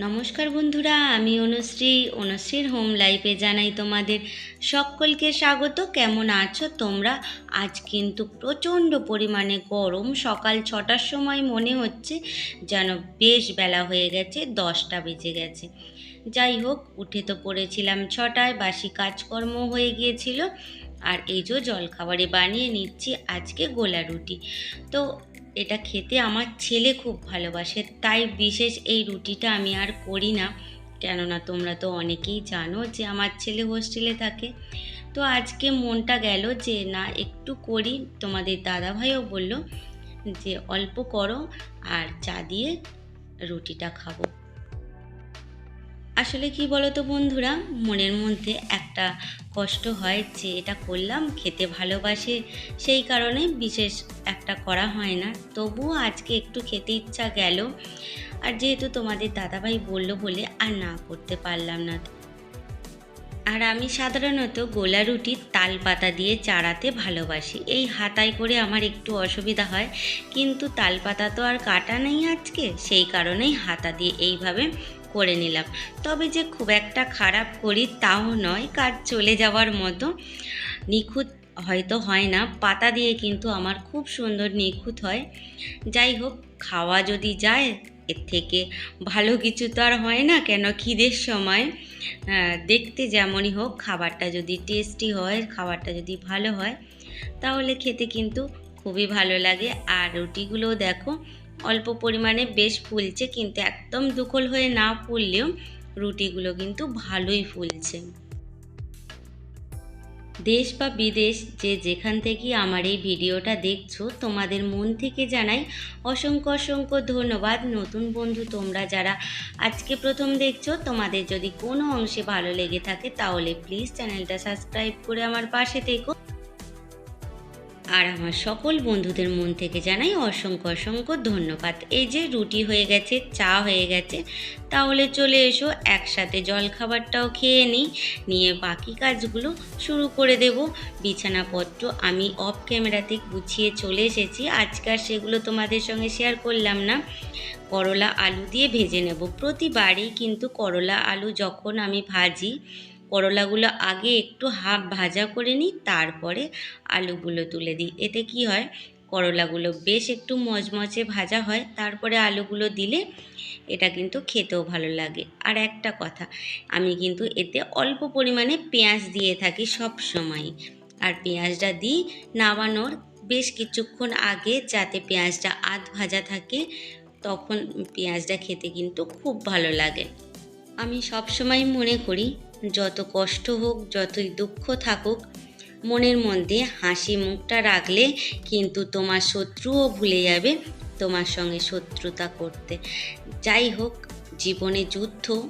নমস্কার বন্ধুরা, আমি অনুশ্রী। অনুশ্রীর হোম লাইফে জানাই তোমাদের সকলকে স্বাগত। কেমন আছো তোমরা? আজ কিন্তু প্রচণ্ড পরিমাণে গরম। সকাল ছটার সময় মনে হচ্ছে যেন বেশ বেলা হয়ে গেছে, দশটা বেজে গেছে। যাই হোক, উঠে তো পড়েছিলাম ছটায়, বাসি কাজকর্ম হয়ে গিয়েছিল। আর এই যে জলখাবারে বানিয়ে নিচ্ছি আজকে গোলা রুটি। তো এটা খেতে আমার ছেলে খুব ভালোবাসে, তাই বিশেষ এই রুটিটা আমি আর করি না। কেননা তোমরা তো অনেকেই জানো যে আমার ছেলে হোস্টেলে থাকে। তো আজকে মনটা গেল যে না, একটু করি। তোমাদের দাদাভাইও বলল যে অল্প করো আর চা দিয়ে রুটিটা খাব। আসলে কি বলো তো বন্ধুরা, মনের মধ্যে একটা কষ্ট হয় যে এটা করলাম, খেতে ভালোবাসে, সেই কারণে বিশেষ একটা করা হয় না। তবুও আজকে একটু খেতে ইচ্ছা গেল। আর যেহেতু তোমাদের দাদাভাই বলল বলে আর না করতে পারলাম না। আর আমি সাধারণত গোলা রুটি, তাল পাতা দিয়ে চাড়াতে ভালোবাসি। এই হাতায় করে আমার একটু অসুবিধা হয়, কিন্তু তাল পাতা তো আর কাটা নেই আজকে, সেই কারণেই হাতা দিয়ে এইভাবে করে নিলাম। তবে যে খুব একটা খারাপ করি তাও নয়, কাজ চলে যাওয়ার মতো। নিখুঁত হয়তো হয় না, পাতা দিয়ে কিন্তু আমার খুব সুন্দর নিখুঁত হয়। যাই হোক, খাওয়া যদি যায়, এর থেকে ভালো কিছু তো আর হয় না কেন? খিদের সময় দেখতে যেমনই হোক, খাবারটা যদি টেস্টি হয়, খাবারটা যদি ভালো হয়, তাহলে খেতে কিন্তু খুবই ভালো লাগে। আর রুটিগুলোও দেখো অল্প পরিমাণে বেশ ফুলছে, কিন্তু একদম দুখল হয়ে না ফুললেও রুটিগুলো কিন্তু ভালোই ফুলছে। দেশ বা বিদেশ যে যেখান থেকে আমার এই ভিডিওটা দেখছ, তোমাদের মন থেকে জানাই অসংখ্য অসংখ্য ধন্যবাদ। নতুন বন্ধু তোমরা যারা আজকে প্রথম দেখছ, তোমাদের যদি কোনো অংশে ভালো লেগে থাকে, তাহলে প্লিজ চ্যানেলটা সাবস্ক্রাইব করে আমার পাশে থেকো। আর আমার সকল বন্ধুদের মন থেকে জানাই অসংখ্য অসংখ্য ধন্যবাদ। এই যে রুটি হয়ে গেছে, চা হয়ে গেছে, তাহলে চলে এসো, একসাথে জলখাবারটাও খেয়ে নিই, নিয়ে বাকি কাজগুলো শুরু করে দেব। বিছানাপত্র আমি অফ ক্যামেরাতে গুছিয়ে চলে এসেছি। আজকাল সেগুলো তোমাদের সঙ্গে শেয়ার করলাম না। করলা আলু দিয়ে ভেজে নেব। প্রতিবারই কিন্তু করলা আলু যখন আমি ভাজি করলাগুলো আগে একটু হাফ ভাজা করে নিই, তারপরে আলুগুলো তুলে দিই। এতে কি হয়? করলাগুলো বেশ একটু মচমচে ভাজা হয়, তারপরে আলুগুলো দিলে এটা কিন্তু খেতেও ভালো লাগে। আর একটা কথা, আমি কিন্তু এতে অল্প পরিমাণে পেঁয়াজ দিয়ে থাকি সব সময়। আর পেঁয়াজটা দিই নামানোর বেশ কিছুক্ষণ আগে যাতে পেঁয়াজটা আধ ভাজা থাকে, তখন পেঁয়াজটা খেতে কিন্তু খুব ভালো লাগে। আমি সবসময় মনে করি যত কষ্ট হোক, যতই দুঃখ থাকুক, মনের মধ্যে হাসি মুখটা রাখলে কিন্তু তোমার শত্রুও ভুলে যাবে তোমার সঙ্গে শত্রুতা করতে। যাই হোক, জীবনে যুদ্ধ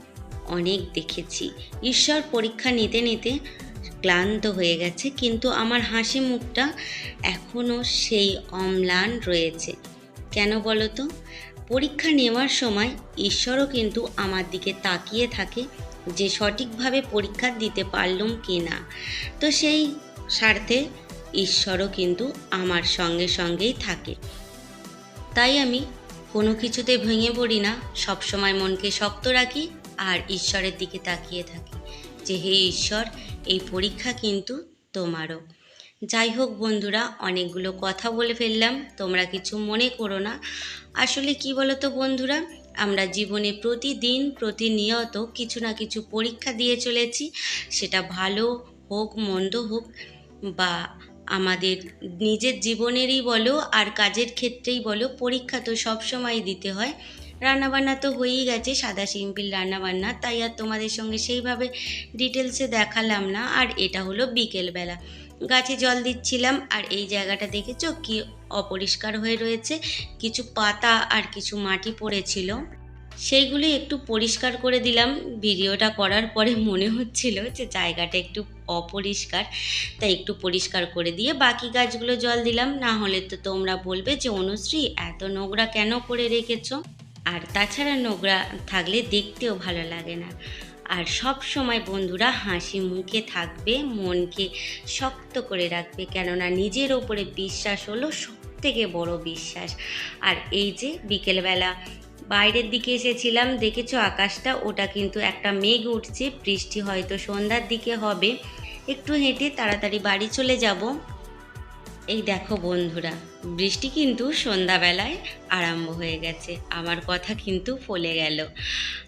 অনেক দেখেছি। ঈশ্বর পরীক্ষা নিতে নিতে ক্লান্ত হয়ে গেছে, কিন্তু আমার হাসি মুখটা এখনও সেই অম্লান রয়েছে। কেন বলো তো? পরীক্ষা নেওয়ার সময় ঈশ্বরও কিন্তু আমার দিকে তাকিয়ে থাকে যে সঠিকভাবে পরীক্ষা দিতে পারলুম কি না। তো সেই স্বার্থে ঈশ্বরও কিন্তু আমার সঙ্গে সঙ্গেই থাকে। তাই আমি কোনো কিছুতে ভেঙে পড়ি না সবসময় মনকে শক্ত রাখি আর ঈশ্বরের দিকে তাকিয়ে থাকি যে হে ঈশ্বর, এই পরীক্ষা কিন্তু তোমারও। যাই হোক বন্ধুরা, অনেকগুলো কথা বলে ফেললাম, তোমরা কিছু মনে করো না। আসলে কি বলো তো বন্ধুরা আমরা জীবনে প্রতিদিন প্রতিনিয়ত কিছু না কিছু পরীক্ষা দিয়ে চলেছি। সেটা ভালো হোক, মন্দ হোক বা আমাদের নিজের জীবনেরই বলো আর কাজের ক্ষেত্রেই বলো, পরীক্ষা তো সবসময় দিতে হয়। রান্নাবান্না তো হয়েই গেছে, সাদা সিম্পল রান্নাবান্না। তাই আর তোমাদের সঙ্গে সেইভাবে ডিটেলসে দেখালাম না। আর এটা হলো বিকেলবেলা। গাছে জল দিচ্ছিলাম আর এই জায়গাটা দেখেছ? কি অপরিষ্কার হয়ে রয়েছে। কিছু পাতা আর কিছু মাটি পড়েছিল। সেইগুলি একটু পরিষ্কার করে দিলাম। ভিডিওটা করার পরে মনে হচ্ছিল যে জায়গাটা একটু অপরিষ্কার। তাই একটু পরিষ্কার করে দিয়ে বাকি গাছগুলো জল দিলাম। না হলে তো তোমরা বলবে যে, অনুশ্রী, এত নোংরা কেন করে রেখেছো? আর তাছাড়া নোংরা থাকলে দেখতেও ভালো লাগে না। আর সব সময় বন্ধুরা হাসি মুখে থাকবে, মনকে শক্ত করে রাখবে কেননা নিজের ওপরে বিশ্বাস হলো সব থেকে বড় বিশ্বাস। আর এই যে বিকেলবেলা বাইরের দিকে এসেছিলাম, দেখেছ আকাশটা? ওটা কিন্তু একটা মেঘ উঠছে, বৃষ্টি হয়তো সন্ধ্যার দিকে হবে। একটু হেঁটে তাড়াতাড়ি বাড়ি চলে যাব। এই দেখো বন্ধুরা, বৃষ্টি কিন্তু সন্ধ্যাবেলায় আরম্ভ হয়ে গেছে। আমার কথা কিন্তু ফলে গেল।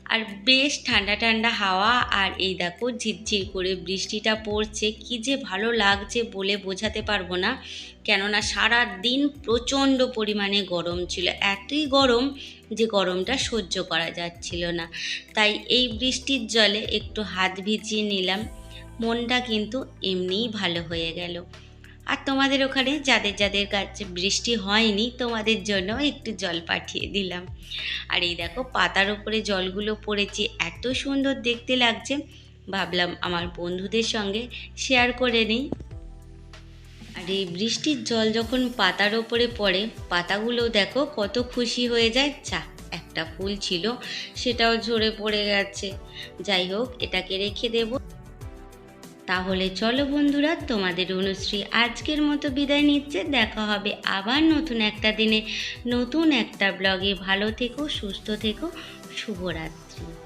আর বেশ ঠান্ডা ঠান্ডা হাওয়া আর এই দেখো ঝিরঝির করে বৃষ্টিটা পড়ছে। কি যে ভালো লাগছে বলে বোঝাতে পারব না। কেননা সারা দিন প্রচণ্ড পরিমাণে গরম ছিল। এতই গরম যে গরমটা সহ্য করা যাচ্ছিল না। তাই এই বৃষ্টির জলে একটু হাত ভিজিয়ে নিলাম। মনটা কিন্তু এমনিই ভালো হয়ে গেল। আর তোমাদের ওখানে যাদের যাদের কাছে বৃষ্টি হয়নি, তোমাদের জন্য একটু জল পাঠিয়ে দিলাম। আর এই দেখো, পাতার উপরে জলগুলো পড়েছে, এত সুন্দর দেখতে লাগছে। ভাবলাম আমার বন্ধুদের সঙ্গে শেয়ার করে নিই। আর এই বৃষ্টির জল যখন পাতার ওপরে পড়ে, পাতাগুলো দেখো কত খুশি হয়ে যায়। চা একটা ফুল ছিল, সেটাও ঝরে পড়ে গেছে। যাই হোক, এটাকে রেখে দেব। তাহলে চলো বন্ধুরা, তোমাদের অনুশ্রী আজকের মতো বিদায় নিচ্ছে। দেখা হবে আবার নতুন একটা দিনে। নতুন একটা ব্লগে। ভালো থেকো, সুস্থ থেকো। শুভরাত্রি।